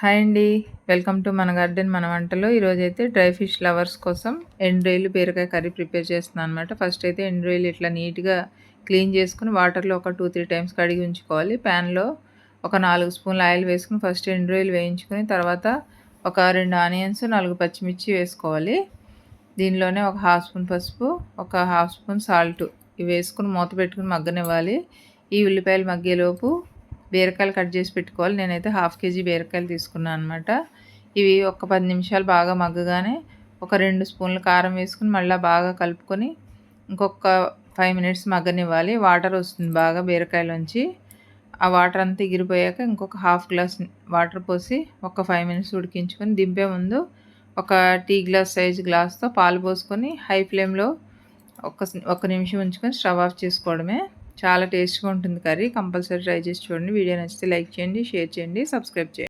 Hi అండి. Welcome to మన garden మన వంటలో. ఈరోజైతే డ్రై ఫిష్ లవర్స్ కోసం ఎండ్రాయిలు బీరకాయ కర్రీ ప్రిపేర్ చేస్తున్నాను అనమాట ఫస్ట్ అయితే ఎండ్రాయిలు ఇట్లా నీట్గా క్లీన్ చేసుకుని వాటర్లో ఒక టూ త్రీ టైమ్స్ కడిగి ఉంచుకోవాలి. ప్యాన్లో ఒక నాలుగు స్పూన్లు ఆయిల్ వేసుకుని ఫస్ట్ ఎండ్రాయిలు వేయించుకుని తర్వాత ఒక రెండు ఆనియన్స్ నాలుగు పచ్చిమిర్చి వేసుకోవాలి. దీనిలోనే ఒక హాఫ్ స్పూన్ పసుపు ఒక హాఫ్ స్పూన్ సాల్ట్ ఇవి వేసుకుని మూత పెట్టుకుని మగ్గనివ్వాలి. ఈ ఉల్లిపాయలు మగ్గేలోపు బీరకాయలు కట్ చేసి పెట్టుకోవాలి. నేనైతే హాఫ్ కేజీ బీరకాయలు తీసుకున్నాను అనమాట ఇవి ఒక పది నిమిషాలు బాగా మగ్గగానే ఒక రెండు స్పూన్లు కారం వేసుకుని మళ్ళీ బాగా కలుపుకొని ఇంకొక ఫైవ్ మినిట్స్ మగ్గనివ్వాలి. వాటర్ వస్తుంది బాగా బీరకాయలోంచి. ఆ వాటర్ అంతా ఎగిరిపోయాక ఇంకొక హాఫ్ గ్లాస్ వాటర్ పోసి ఒక ఫైవ్ మినిట్స్ ఉడికించుకొని దింపే ముందు ఒక టీ గ్లాస్ సైజ్ గ్లాస్తో పాలు పోసుకొని హై ఫ్లేమ్లో ఒక ఒక నిమిషం ఉంచుకొని స్టవ్ ఆఫ్ చేసుకోవడమే. చాలా టేస్ట్గా ఉంటుంది కర్రీ. కంపల్సరీ ట్రై చేసి చూడండి. వీడియో నచ్చితే లైక్ చేయండి షేర్ చేయండి సబ్స్క్రైబ్ చేయండి.